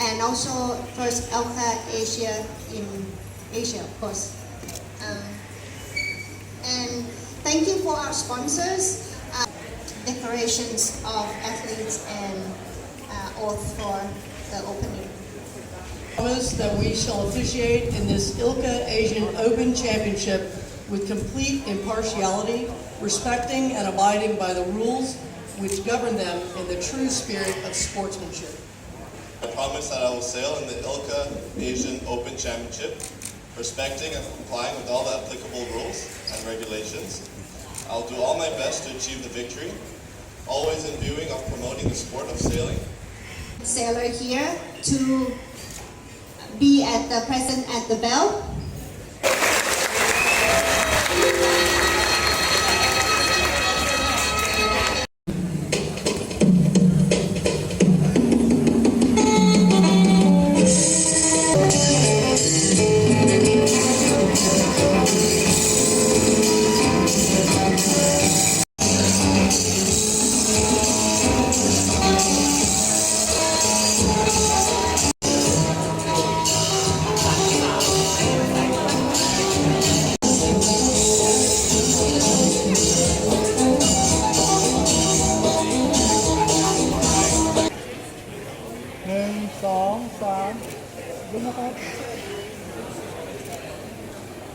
and also first Elka Asia in Asia, of course. Um, and thank you for our sponsors, uh, decorations of athletes and uh, oath for the opening. promise that we shall officiate in this ILCA Asian Open Championship with complete impartiality, respecting and abiding by the rules which govern them in the true spirit of sportsmanship. I promise that I will sail in the ILCA Asian Open Championship, respecting and complying with all the applicable rules and regulations. I'll do all my best to achieve the victory, always in viewing of promoting the sport of sailing. Sailor here to be at the present at the bell.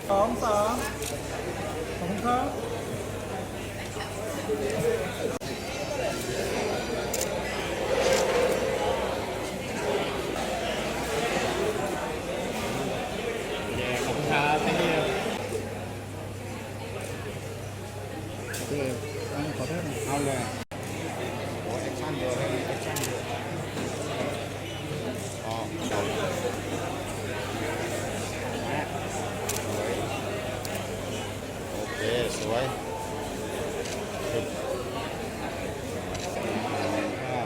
สองสามขอบคุณครับขอบคุณครับ thank you โอเคอันขอโทษหน่อยเอาเลยโอ้แอคชั่นเดียวเลยแอคชั่นเดียวอ๋อเอานะสวยโอเค สวยสิบห้า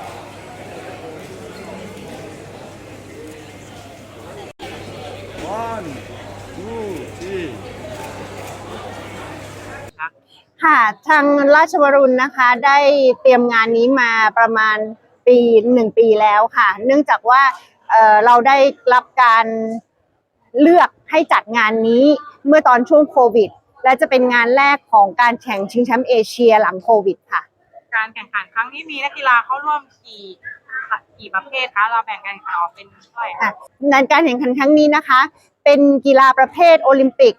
one two three ค่ะทางราชวรุณนะคะ ได้เตรียมงานนี้มาประมาณปีหนึ่งปีแล้วค่ะ เนื่องจากว่าเเราได้รับการเลือกให้จัดงานนี้เมื่อตอนช่วงโควิด และจะเป็นงานแรกของการแข่งชิงแชมป์เอเชียหลังโควิดค่ะ การแข่งขันครั้งนี้มีนักกีฬาเข้าร่วมกี่กี่ประเภทคะเราแบ่งการแข่งขันออกเป็นเท่าไหร่คะอะในการแข่งขันครั้งนี้นะคะ เป็นกีฬาประเภทโอลิมปิก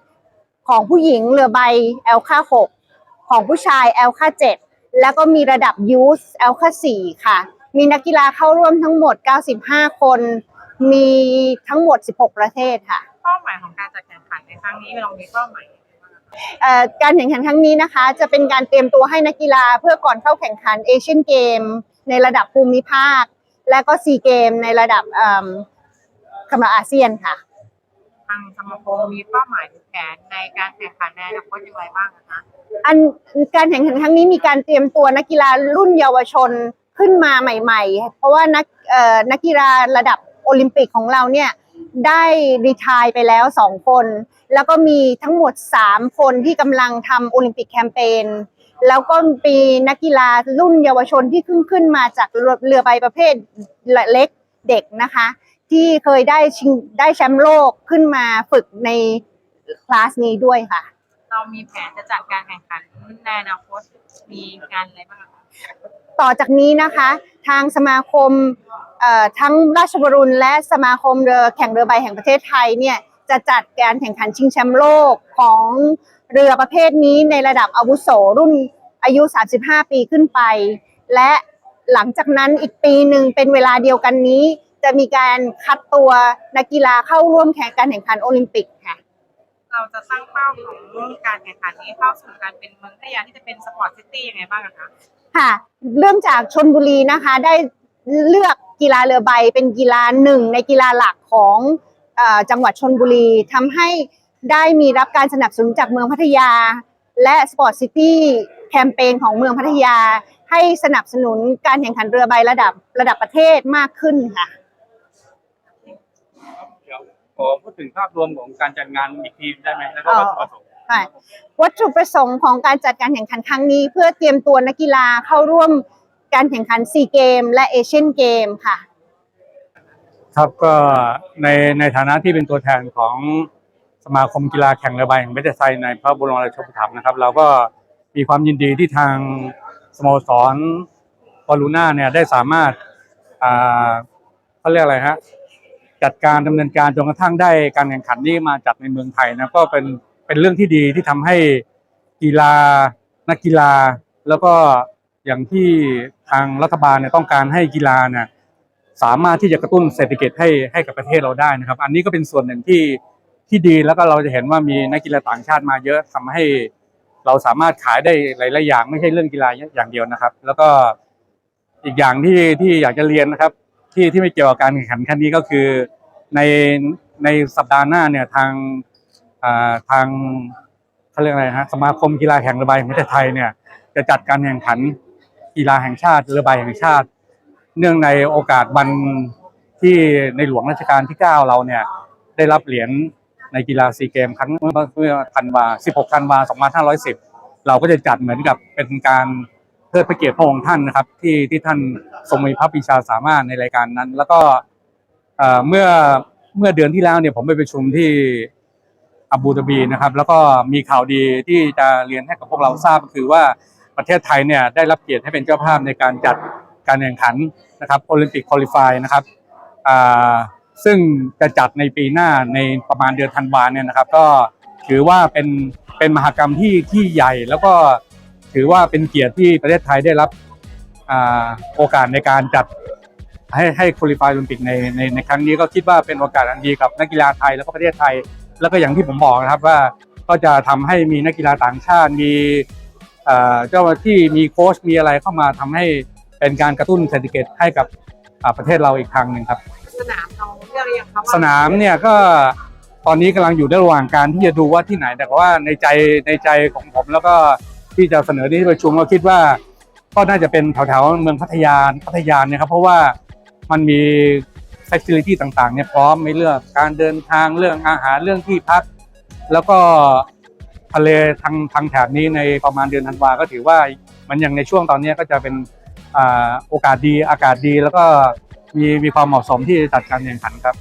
ของผู้หญิงเรือใบแอลค่า6ของผู้ชายแอลค่า7แล้วก็มีระดับยูสแอลค่า4ค่ะ มีนักกีฬาเข้าร่วมทั้งหมด 95 คน มีทั้งหมด 16 ประเทศค่ะ เป้าหมายของการจัดแข่งขันในครั้งนี้เรามีเป้าหมาย การแข่งขันครั้งนี้นะคะ จะเป็นการเตรียมตัวให้นักกีฬาเพื่อก่อนเข้าแข่งขันเอเชียนเกมในระดับภูมิภาค และก็ซีเกมในระดับเอิ่มคำอาเซียนค่ะ ทางสมาคมมีเป้าหมายหรือแผนในการแข่งขันในอนาคตอย่างไรบ้างนะคะ อันการแข่งขันครั้งนี้มีการเตรียมตัวนักกีฬารุ่นเยาวชนขึ้นมาใหม่ ๆ เพราะว่านักเอ่อนักกีฬาระดับโอลิมปิกของเราเนี่ย ได้รีทายไปแล้วสองคน แล้วก็มีทั้งหมด3คนที่กำลังทำโอลิมปิกแคมเปญแล้วก็มีนักกีฬารุ่นเยาวชนที่ขึ้นขึ้นมาจากเรือเรือใบประเภทเล็กเด็กนะคะ ที่เคยได้ชิงได้แชมป์โลกขึ้นมาฝึกในคลาสนี้ด้วยค่ะ เรามีแผนจะจัดการแข่งขันในอนาคตมีงานอะไรบ้างคะต่อจากนี้นะคะ ทางสมาคมเอ่อ ทั้งราชบรุณและสมาคมเรือแข่งเรือใบแห่งประเทศไทยเนี่ยจะจัดการแข่งขันชิงแชมป์โลกของเรือประเภทนี้ในระดับอาวุโสรุ่นอายุ 35 ปีขึ้นไป และหลังจากนั้นอีกปีหนึ่งเป็นเวลาเดียวกันนี้ จะมีการคัดตัวนักกีฬาเข้าร่วมแข่งการแข่งขันโอลิมปิกค่ะ เราจะตั้งเป้าของการแข่งขันนี้เข้าสู่การเป็นเมืองพัทยาที่จะเป็นสปอร์ตซิตี้ยังไงบ้างอะคะค่ะ เริ่มจากชนบุรีนะคะได้เลือก กีฬาเรือใบเป็นกีฬาหนึ่งในกีฬาหลักของเออจังหวัดชนบุรีทำให้ได้มีรับการสนับสนุนจากเมืองพัทยา และสปอร์ตซิตี้แคมเปญของเมืองพัทยา ให้สนับสนุนการแข่งขันเรือใบระดับระดับประเทศมากขึ้นค่ะเดี๋ยวขอพูดถึงภาพรวมของการจัดงานอีกทีได้ไหมแล้วก็วัตถุประสงค์ค่ะวัตถุประสงค์ของการจัดการแข่งขันครั้งนี้ เพื่อเตรียมตัวนักกีฬาเข้าร่วม การแข่งขันซีเกมและเอเชียนเกมค่ะ ครับก็ในในฐานะที่เป็นตัวแทนของสมาคมกีฬาแข่งเรือใบแห่งประเทศไทยในพระบรมราชูปถัมภ์นะครับ เราก็มีความยินดีที่ทางสโมสรบอลูน่าเนี่ยได้สามารถอ่าเขาเรียกอะไรฮะจัดการดำเนินการจนกระทั่งได้การแข่งขันนี้มาจัดในเมืองไทยนะก็เป็นเป็นเรื่องที่ดีที่ทำให้กีฬานักกีฬาแล้วก็ อย่างที่ทางรัฐบาลเนี่ยต้องการให้กีฬาเนี่ยสามารถที่จะกระตุ้นเศรษฐกิจให้ให้กับประเทศเราได้นะครับ อันนี้ก็เป็นส่วนหนึ่งที่ที่ดีแล้วก็เราจะเห็นว่ามีนักกีฬาต่างชาติมาเยอะทำให้เราสามารถขายได้หลายๆอย่างไม่ใช่เรื่องกีฬาอย่างเดียวนะครับ แล้วก็อีกอย่างที่ที่อยากจะเรียนนะครับ ที่ที่ไม่เกี่ยวกับการแข่งขันครั้งนี้ก็คือในในสัปดาห์หน้าเนี่ยทางอ่าทางเขาเรียกอะไรฮะสมาคมกีฬาแข่งรือใบแห่งประเทศไทยเนี่ยจะจัดการแข่งขัน กีฬาแห่งชาติเรือใบแห่งชาติ เนื่องในโอกาสวันที่ในหลวงรัชกาลที่ 9 เราเนี่ยได้รับเหรียญในกีฬาซีเกมครั้งเมื่อเมื่อธันวา16ธันวา2510 เราก็จะจัดเหมือนกับเป็นการเทิดพระเกียรติพระองค์ท่านนะครับ ที่ที่ท่านทรงมีพระปีชาสามารถในรายการนั้น แล้วก็เมื่อเมื่อเดือนที่แล้วเนี่ยผมไปประชุมที่อาบูดาบีนะครับ แล้วก็มีข่าวดีที่จะเรียนให้กับพวกเราทราบก็คือว่า ประเทศไทยเนี่ยได้รับเกียรติให้เป็นเจ้าภาพในการจัดการแข่งขันนะครับโอลิมปิกคอลิฟายนะครับซึ่งจะจัดในปีหน้าในประมาณเดือนธันวาเนี่ยนะครับ ก็ถือว่าเป็นเป็นมหกรรมที่ที่ใหญ่ แล้วก็ถือว่าเป็นเกียรติที่ประเทศไทยได้รับอโอกาสในการจัดให้ให้คอลิฟายโอลิมปิกในในในครั้งนี้ก็คิดว่าเป็นโอกาสอันดีกับนักกีฬาไทยแล้วก็ประเทศไทย แล้วก็อย่างที่ผมบอกนะครับว่าก็จะทำให้มีนักกีฬาต่างชาติมี เอ่อเจ้าหน้าที่มีโค้ชมีอะไรเข้ามาทำให้เป็นการกระตุ้นเศรษฐกิจให้กับอ่าประเทศเราอีกทางหนึ่งครับ สนามเราเลือกหรือยังคะว่สนามเนี่ยก็ตอนนี้กำลังอยู่ในระหว่างการที่จะดูว่าที่ไหนแต่ว่าในใจในใจของผมแล้วก็ที่จะเสนอที่ประชุมเราคิดว่า ก็น่าจะเป็นแถวๆเมืองพัทยาพัทยาเนี่ยครับเพราะว่ามันมี f ฟ c i l i t y ต่างๆเนี่ยพร้อมไม่เรื่องการเดินทางเรื่องอาหารเรื่องที่พัก แล้วก็ ทะเลทางทางแถบนี้ในประมาณเดือนธันวาก็ถือว่ามันอย่างในช่วงตอนนี้ก็จะเป็นอโอกาสดีอากาศดีแล้วก็มีมีความเหมาะสมที่จะจัดการแข่งขันครับ